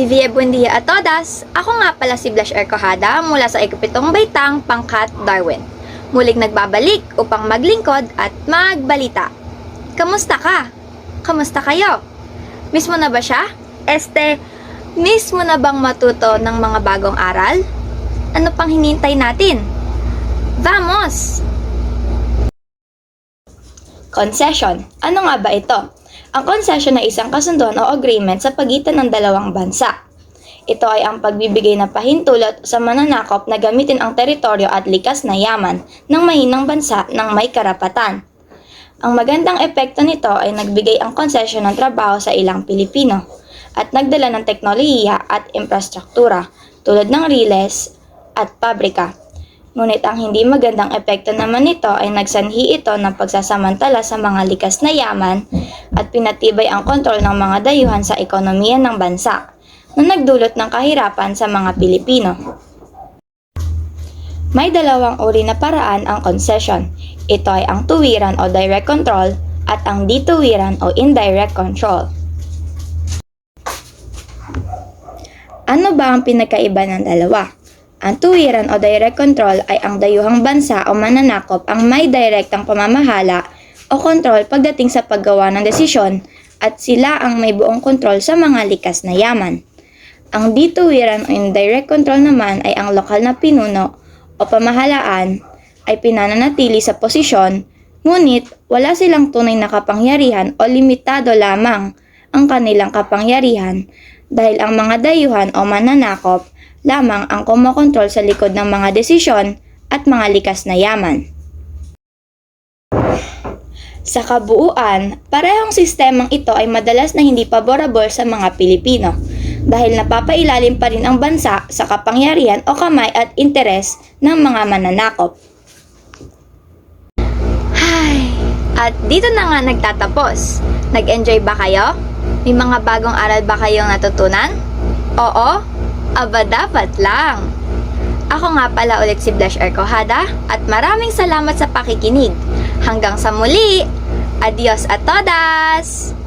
Vivie buen dia a todas! Ako nga pala si Blush Ercohada mula sa ikapitong baitang pangkat Darwin. Muling nagbabalik upang maglingkod at magbalita. Kamusta ka? Kamusta kayo? Miss mo na ba siya? Este, miss mo na bang matuto ng mga bagong aral? Ano pang hinintay natin? Vamos! Concession. Ano nga ba ito? Ang concession ay isang kasunduan o agreement sa pagitan ng dalawang bansa. Ito ay ang pagbibigay na pahintulot sa mananakop na gamitin ang teritoryo at likas na yaman ng mahinang bansa ng may karapatan. Ang magandang epekto nito ay nagbigay ang konsesyon ng trabaho sa ilang Pilipino at nagdala ng teknolohiya at infrastruktura tulad ng riles at pabrika. Ngunit ang hindi magandang epekto naman nito ay nagsanhi ito ng pagsasamantala sa mga likas na yaman at pinatibay ang kontrol ng mga dayuhan sa ekonomiya ng bansa na nagdulot ng kahirapan sa mga Pilipino. May dalawang uri na paraan ang concession. Ito ay ang tuwiran o direct control at ang dituwiran o indirect control. Ano ba ang pinagkaiba ng dalawa? Ang tuwiran o direct control ay ang dayuhang bansa o mananakop ang may direktang pamamahala o kontrol pagdating sa paggawa ng desisyon at sila ang may buong kontrol sa mga likas na yaman. Ang dituwiran o indirect control naman ay ang lokal na pinuno o pamahalaan ay pinananatili sa posisyon, ngunit wala silang tunay na kapangyarihan o limitado lamang ang kanilang kapangyarihan dahil ang mga dayuhan o mananakop lamang ang kumokontrol sa likod ng mga desisyon at mga likas na yaman. Sa kabuuan, parehong sistemang ito ay madalas na hindi paborable sa mga Pilipino dahil napapailalim pa rin ang bansa sa kapangyarihan o kamay at interes ng mga mananakop. Hay, at dito na nga nagtatapos. Nag-enjoy ba kayo? May mga bagong aral ba kayong natutunan? Oo? Aba dapat lang. Ako nga pala ulit si Blush Ercohada at maraming salamat sa pakikinig. Hanggang sa muli! Adios a todas!